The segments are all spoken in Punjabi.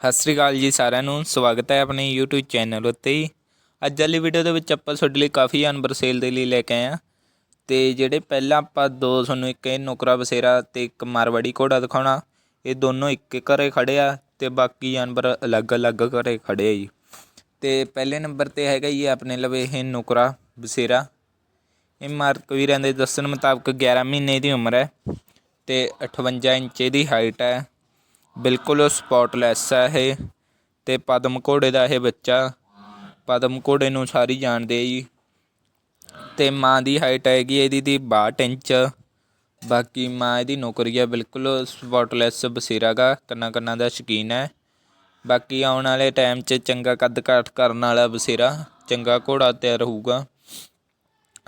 ਸਤਿ ਸ੍ਰੀ ਅਕਾਲ ਜੀ ਸਾਰਿਆਂ ਨੂੰ, ਸਵਾਗਤ ਹੈ ਆਪਣੇ YouTube ਚੈਨਲ ਉੱਤੇ ਹੀ। ਅੱਜ ਵਾਲੀ ਵੀਡੀਓ ਦੇ ਵਿੱਚ ਆਪਾਂ ਤੁਹਾਡੇ ਲਈ ਕਾਫੀ ਜਾਨਵਰ ਸੇਲ ਦੇ ਲਈ ਲੈ ਕੇ ਆਏ ਆ ਤੇ ਜਿਹੜੇ ਪਹਿਲਾਂ ਆਪਾਂ ਦੋ ਤੁਹਾਨੂੰ ਇੱਕ ਇਹ ਨੁਕਰਾ ਬਸੇਰਾ ਤੇ ਇੱਕ ਮਾਰਵਾੜੀ ਘੋੜਾ ਦਿਖਾਉਣਾ, ਇਹ ਦੋਨੋਂ ਇੱਕ ਇੱਕ ਘਰੇ ਖੜੇ ਆ ਤੇ ਬਾਕੀ ਜਾਨਵਰ ਅਲੱਗ-ਅਲੱਗ ਘਰੇ ਖੜੇ ਆ ਜੀ। ਤੇ ਪਹਿਲੇ ਨੰਬਰ ਤੇ ਹੈਗਾ ਜੀ ਆਪਣੇ ਲਵੇ ਇਹ ਨੁਕਰਾ ਬਸੇਰਾ। ਇਹ ਮਾਰਕ ਵੀਰਾਂ ਦੇ ਦੱਸਣ ਮੁਤਾਬਕ 11 ਮਹੀਨੇ ਦੀ ਉਮਰ ਹੈ ਤੇ 58 ਇੰਚ ਦੀ ਹਾਈਟ ਹੈ। ਬਿਲਕੁਲ ਸਪੌਟਲੈਸ ਹੈ ਇਹ ਅਤੇ ਪਦਮ ਘੋੜੇ ਦਾ ਇਹ ਬੱਚਾ। ਪਦਮ ਘੋੜੇ ਨੂੰ ਸਾਰੀ ਜਾਣਦੇ ਆ ਜੀ। ਅਤੇ ਮਾਂ ਦੀ ਹਾਈਟ ਹੈਗੀ ਇਹਦੀ ਦੀ 62 ਇੰਚ। ਬਾਕੀ ਮਾਂ ਇਹਦੀ ਨੌਕਰੀ ਹੈ ਬਿਲਕੁਲ ਸਪੌਟਲੈਸ ਬਸੇਰਾ ਗਾ ਕੰਨਾ ਕੰਨਾ ਦਾ ਸ਼ਕੀਨ ਹੈ ਬਾਕੀ ਆਉਣ ਵਾਲੇ ਟਾਈਮ 'ਚ ਚੰਗਾ ਕੱਦ ਕਾਠ ਕਰਨ ਵਾਲਾ ਬਸੇਰਾ, ਚੰਗਾ ਘੋੜਾ ਤਿਆਰ ਹੋਊਗਾ।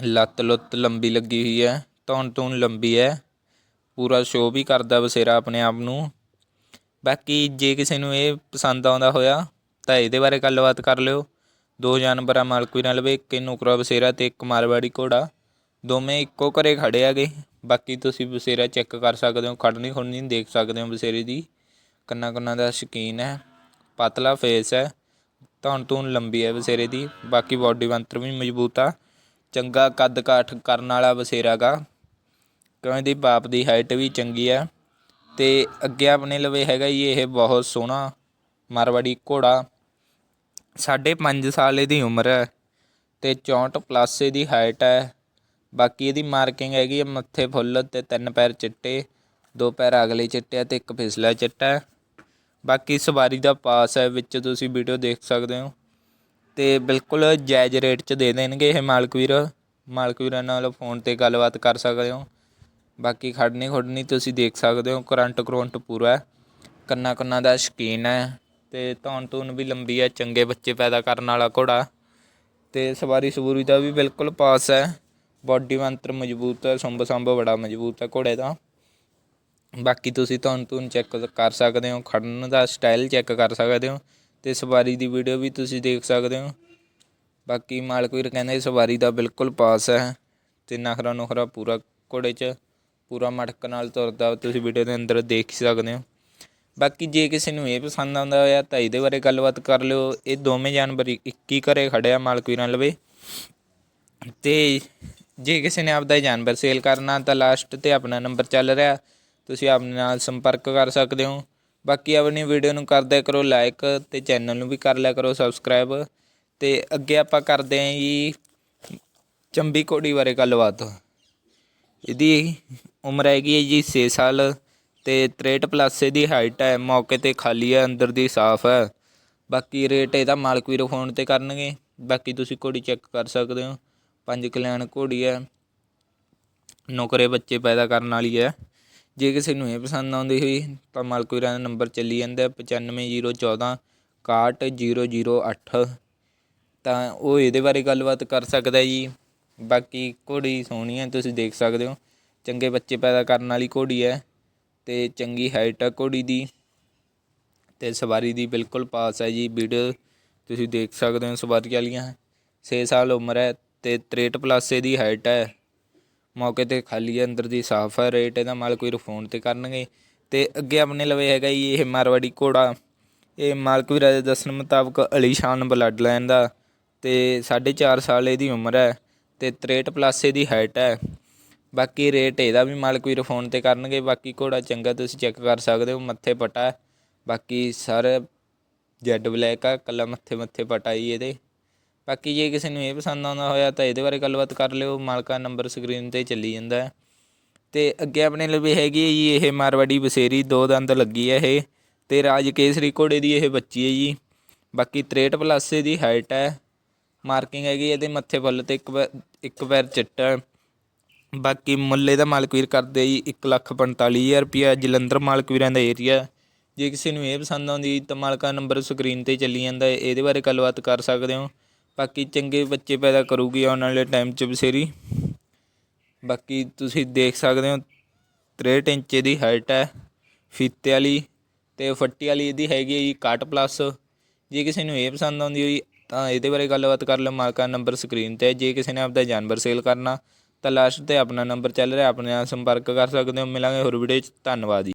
ਲੱਤ ਲੁੱਤ ਲੰਬੀ ਲੱਗੀ ਹੋਈ ਹੈ ਧੌਣ ਧੂਣ ਲੰਬੀ ਹੈ ਪੂਰਾ ਸ਼ੋਅ ਵੀ ਕਰਦਾ ਬਸੇਰਾ ਆਪਣੇ ਆਪ ਨੂੰ। ਬਾਕੀ ਜੇ ਕਿਸੇ ਨੂੰ ਇਹ ਪਸੰਦ ਆਉਂਦਾ ਹੋਇਆ, ਤਾਂ ਇਹਦੇ ਬਾਰੇ ਗੱਲਬਾਤ ਕਰ ਲਿਓ। ਦੋ ਜਾਨਵਰਾਂ ਮਾਲਕ ਵੀ ਨਾਲ ਲਵੇ ਇੱਕ ਨੁਕਰਾ ਬਸੇਰਾ ਤੇ ਇੱਕ ਮਾਰਵਾੜੀ ਘੋੜਾ। ਦੋਵੇਂ ਇੱਕੋ ਘਰੇ ਖੜੇ ਆਗੇ ਬਾਕੀ ਤੁਸੀਂ ਬਸੇਰਾ ਚੈੱਕ ਕਰ ਸਕਦੇ ਹੋ ਖੜਨੀ ਖੁੜਨੀ ਦੇਖ ਸਕਦੇ ਹੋ ਬਸੇਰੇ ਦੀ। ਕੰਨਾ ਕੰਨਾ ਦਾ ਸ਼ਕੀਨ ਹੈ। ਪਤਲਾ ਫੇਸ ਹੈ। ਧੌਣ ਧੂਣ ਲੰਬੀ ਹੈ ਬਸੇਰੇ ਦੀ। ਬਾਕੀ ਬਾਡੀ ਬੰਤਰ ਵੀ ਮਜ਼ਬੂਤ ਆ। ਚੰਗਾ ਕੱਦ ਕਾਠ ਕਰਨ ਵਾਲਾ ਬਸੇਰਾ ਗਾ। ਕਿਉਂ ਬਾਪ ਦੀ ਹਾਈਟ ਵੀ ਚੰਗੀ ਆ ਅਤੇ ਅੱਗੇ ਆਪਣੇ ਲਵੇ ਹੈਗਾ ਜੀ ਇਹ ਬਹੁਤ ਸੋਹਣਾ ਮਾਰਵਾੜੀ ਘੋੜਾ। ਸਾਢੇ ਪੰਜ ਸਾਲ ਇਹਦੀ ਉਮਰ ਹੈ ਅਤੇ ਚੌਂਹਠ ਪਲੱਸ ਇਹਦੀ ਹਾਈਟ ਹੈ। ਬਾਕੀ ਇਹਦੀ ਮਾਰਕਿੰਗ ਹੈਗੀ ਹੈ ਮੱਥੇ ਫੁੱਲ ਅਤੇ ਤਿੰਨ ਪੈਰ ਚਿੱਟੇ, ਦੋ ਪੈਰ ਅਗਲੇ ਚਿੱਟੇ ਅਤੇ ਇੱਕ ਫਿਸਲਾ ਚਿੱਟਾ ਬਾਕੀ ਸਵਾਰੀ ਦਾ ਪਾਸ ਹੈ, ਵਿੱਚ ਤੁਸੀਂ ਵੀਡੀਓ ਦੇਖ ਸਕਦੇ ਹੋ। ਤੇ ਬਿਲਕੁਲ ਜਾਇਜ਼ ਰੇਟ 'ਚ ਦੇ ਦੇਣਗੇ ਇਹ ਮਾਲਕ ਵੀਰ। ਮਾਲਕ ਵੀਰਾਂ ਨਾਲ ਫੋਨ ਤੇ ਗੱਲਬਾਤ ਕਰ ਸਕਦੇ ਹੋ। ਬਾਕੀ ਖੜਨੀ ਖੁੜਨੀ ਤੁਸੀਂ ਦੇਖ ਸਕਦੇ ਹੋ, ਕਰੰਟ ਕਰੰਟ ਪੂਰਾ ਹੈ। ਕੰਨਾ ਕੰਨਾ ਦਾ ਸ਼ਕੀਨ ਹੈ ਤੇ ਧੌਣ ਧੂਣ ਵੀ ਲੰਬੀ ਹੈ, ਚੰਗੇ ਬੱਚੇ ਪੈਦਾ ਕਰਨ ਵਾਲਾ ਘੋੜਾ। ਤੇ ਸਵਾਰੀ ਸਬੂਰੀ ਦਾ ਵੀ ਬਿਲਕੁਲ ਪਾਸ ਹੈ। ਬਾਡੀ ਮੰਤਰ ਮਜ਼ਬੂਤ ਹੈ, ਸੰਭ ਸੰਭ ਬੜਾ ਮਜ਼ਬੂਤ ਹੈ ਘੋੜੇ ਦਾ। ਬਾਕੀ ਤੁਸੀਂ ਧੌਣ ਧੂਣ ਚੈੱਕ ਕਰ ਸਕਦੇ ਹੋ, ਖੜਨ ਦਾ ਸਟਾਈਲ ਚੈੱਕ ਕਰ ਸਕਦੇ ਹੋ ਤੇ ਸਵਾਰੀ ਦੀ ਵੀਡੀਓ ਵੀ ਤੁਸੀਂ ਦੇਖ ਸਕਦੇ ਹੋ। ਬਾਕੀ ਮਾਲਕ ਵੀਰ ਕਹਿੰਦੇ ਸਵਾਰੀ ਦਾ ਬਿਲਕੁਲ ਪਾਸ ਹੈ। ਤੇ ਨਖਰਾ ਨੁਖਰਾ ਪੂਰਾ ਘੋੜੇ 'ਚ। ਪੂਰਾ ਮਟਕ ਨਾਲ ਤੁਰਦਾ, ਤੁਸੀਂ ਵੀਡੀਓ ਦੇ ਅੰਦਰ ਦੇਖ ਸਕਦੇ ਹੋ। ਬਾਕੀ ਜੇ ਕਿਸੇ ਨੂੰ ਇਹ ਪਸੰਦ ਆਉਂਦਾ ਹੋਇਆ ਤਾਂ ਇਹਦੇ ਬਾਰੇ ਗੱਲਬਾਤ ਕਰ ਲਿਓ। ਇਹ ਦੋਵੇਂ ਜਾਨਵਰ ਇੱਕ ਹੀ ਘਰੇ ਖੜੇ ਆ, ਮਾਲਕ ਵੀਰਾਂ ਲਵੇ। ਤੇ ਜੇ ਕਿਸੇ ਨੇ ਆਪਦਾ ਜਾਨਵਰ ਸੇਲ ਕਰਨਾ ਤਾਂ ਲਾਸਟ ਤੇ ਆਪਣਾ ਨੰਬਰ ਚੱਲ ਰਿਹਾ। ਤੁਸੀਂ ਆਪਣੇ ਨਾਲ ਸੰਪਰਕ ਕਰ ਸਕਦੇ ਹੋ। ਬਾਕੀ ਆਪਣੀ ਵੀਡੀਓ ਨੂੰ ਕਰਦੇ ਕਰੋ ਲਾਈਕ ਤੇ ਚੈਨਲ ਨੂੰ ਵੀ ਕਰ ਲਿਆ ਕਰੋ ਸਬਸਕ੍ਰਾਈਬ ਤੇ ਅੱਗੇ ਆਪਾਂ ਕਰਦੇ ਆਂ ਜੀ ਚੰਬੀ ਕੋੜੀ ਬਾਰੇ ਗੱਲਬਾਤ। ਇਹਦੀ ਉਮਰ ਹੈਗੀ ਹੈ ਜੀ 6 ਸਾਲ ਤੇ 63 ਪਲੱਸ ਇਹਦੀ ਹਾਈਟ ਹੈ, ਮੌਕੇ ਤੇ ਖਾਲੀ ਹੈ, ਅੰਦਰ ਦੀ ਸਾਫ਼ ਹੈ। ਬਾਕੀ ਰੇਟ ਇਹਦਾ ਮਾਲਕ ਵੀਰੋ ਫੋਨ ਤੇ ਕਰਨਗੇ। ਬਾਕੀ ਤੁਸੀਂ ਘੋੜੀ ਚੈੱਕ ਕਰ ਸਕਦੇ ਹੋ। ਪੰਜ ਕਲਿਆਣ ਘੋੜੀ ਹੈ। ਨੌਕਰੇ ਬੱਚੇ ਪੈਦਾ ਕਰਨ ਵਾਲੀ ਹੈ। ਜੇ ਕਿਸੇ ਨੂੰ ਇਹ ਪਸੰਦ ਆਉਂਦੀ ਹੋਈ, ਤਾਂ ਮਾਲਕ ਵੀਰਾਂ ਦਾ ਨੰਬਰ ਚੱਲੀ ਜਾਂਦਾ 95014 61008 ਤਾਂ ਉਹ ਇਹਦੇ ਬਾਰੇ ਗੱਲਬਾਤ ਕਰ ਸਕਦਾ ਜੀ। ਬਾਕੀ ਘੋੜੀ ਸੋਹਣੀ ਹੈ ਤੁਸੀਂ ਦੇਖ ਸਕਦੇ ਹੋ। ਚੰਗੇ ਬੱਚੇ ਪੈਦਾ ਕਰਨ ਵਾਲੀ ਘੋੜੀ ਹੈ ਤੇ ਚੰਗੀ ਹਾਈਟ ਹੈ ਘੋੜੀ ਦੀ ਤੇ ਸਵਾਰੀ ਦੀ ਬਿਲਕੁਲ ਪਾਸ ਹੈ ਜੀ ਵੀਡੀਓ। ਤੁਸੀਂ ਦੇਖ ਸਕਦੇ ਹੋ ਸਵਾਰੀ ਵਾਲੀਆਂ। 6 ਸਾਲ ਉਮਰ ਹੈ ਤੇ 63 ਪਲੱਸ ਇਹਦੀ ਹਾਈਟ ਹੈ ਮੌਕੇ ਤੇ ਖਾਲੀ ਹੈ ਅੰਦਰ ਦੀ ਸਾਫ਼ ਹੈ ਰੇਟ ਇਹਦਾ ਮਾਲ ਕੋਈ ਫੋਨ ਤੇ ਕਰਨਗੇ। ਤੇ ਅੱਗੇ ਆਪਣੇ ਲਵੇ ਹੈਗਾ ਜੀ ਇਹ ਮਾਰਵਾੜੀ ਘੋੜਾ। ਇਹ ਮਾਲਕ ਵੀਰਾ ਦੇ ਦੱਸਣ ਮੁਤਾਬਕ ਅਲੀਸ਼ਾਨ ਬਲੱਡ ਲਾਈਨ ਦਾ ਤੇ 4.5 ਸਾਲ ਇਹਦੀ ਉਮਰ ਹੈ ਅਤੇ 63 ਪਲੱਸ ਇਹਦੀ ਹਾਈਟ ਹੈ। ਬਾਕੀ ਰੇਟ ਇਹਦਾ ਵੀ ਮਾਲਕ ਵੀਰ ਫੋਨ ਤੇ ਕਰਨਗੇ। ਬਾਕੀ ਘੋੜਾ ਚੰਗਾ ਤੁਸੀਂ ਚੈੱਕ ਕਰ ਸਕਦੇ ਹੋ, ਮੱਥੇ ਪਟਾ ਬਾਕੀ ਸਾਰਾ ਜੈਡ ਬਲੈਕ ਆ ਕੱਲਾ ਮੱਥੇ ਮੱਥੇ ਪਟਾ ਹੀ ਇਹਦੇ। ਬਾਕੀ ਜੇ ਕਿਸੇ ਨੂੰ ਇਹ ਪਸੰਦ ਆਉਂਦਾ ਹੋਇਆ ਤਾਂ ਇਹਦੇ ਬਾਰੇ ਗੱਲਬਾਤ ਕਰ ਲਿਓ। ਮਾਲਕਾ ਨੰਬਰ ਸਕਰੀਨ ਤੇ ਚੱਲੀ ਜਾਂਦਾ ਹੈ। ਤੇ ਅੱਗੇ ਆਪਣੇ ਲਈ ਹੈਗੀ ਹੈ ਜੀ ਇਹ ਮਾਰਵਾੜੀ ਬਸੇਰੀ। ਦੋ ਦੰਦ ਲੱਗੀ ਹੈ ਇਹ। ਤੇ ਰਾਜ ਕੇਸਰੀ ਘੋੜੇ ਦੀ ਇਹ ਬੱਚੀ ਹੈ ਜੀ। ਬਾਕੀ 63 ਪਲੱਸ ਦੀ ਹਾਈਟ ਹੈ। ਮਾਰਕਿੰਗ ਹੈਗੀ ਇਹਦੇ ਮੱਥੇ ਫੁੱਲ ਤੇ ਇੱਕ ਪੈਰ- ਇੱਕ ਪੈਰ ਚਿੱਟਾ ਬਾਕੀ ਮੁੱਲੇ ਦਾ ਮਾਲਕ ਵੀਰ ਕਰਦੇ ਜੀ 145000 ਰੁਪਿਆ ਜਲੰਧਰ ਮਾਲਕ ਵੀਰਾਂ ਦਾ ਏਰੀਆ ਜੇ ਕਿਸੇ ਨੂੰ ਇਹ ਪਸੰਦ ਆਉਂਦੀ ਤਾਂ ਮਾਲਕਾ ਨੰਬਰ ਸਕਰੀਨ ਤੇ ਚੱਲੀ ਜਾਂਦਾ ਇਹਦੇ ਬਾਰੇ ਗੱਲਬਾਤ ਕਰ ਸਕਦੇ ਹੋ। ਬਾਕੀ ਚੰਗੇ ਬੱਚੇ ਪੈਦਾ ਕਰੂਗੀ ਆਉਣ ਵਾਲੇ ਟਾਈਮ 'ਚ ਬਸੇਰੀ ਬਾਕੀ ਤੁਸੀਂ ਦੇਖ ਸਕਦੇ ਹੋ 63 ਇੰਚ ਦੀ ਹਾਈਟ ਹੈ, ਫੀਤੇ ਵਾਲੀ ਤੇ ਫੱਟੀ ਵਾਲੀ ਇਹਦੀ ਹੈਗੀ ਹੈ ਜੀ 61 ਪਲੱਸ ਜੇ ਕਿਸੇ ਨੂੰ ਇਹ ਪਸੰਦ ਆਉਂਦੀ ਹੋਈ ਤਾਂ ਇਹਦੇ ਬਾਰੇ ਗੱਲਬਾਤ ਕਰ ਲਓ ਮਾਲਕਾ ਨੰਬਰ ਸਕਰੀਨ ਤੇ। ਹੈ। ਜੇ ਕਿਸੇ ਨੇ ਆਪਦਾ ਜਾਨਵਰ ਸੇਲ ਕਰਨਾ, ਤਾਂ ਲਾਸਟ ਤੇ ਆਪਣਾ ਨੰਬਰ ਚੱਲ ਰਿਹਾ, ਆਪਣੇ ਨਾਲ ਸੰਪਰਕ ਕਰ ਸਕਦੇ ਹੋ। ਮਿਲਾਂਗੇ ਹੋਰ ਵੀਡੀਓ 'ਚ। ਧੰਨਵਾਦ ਜੀ।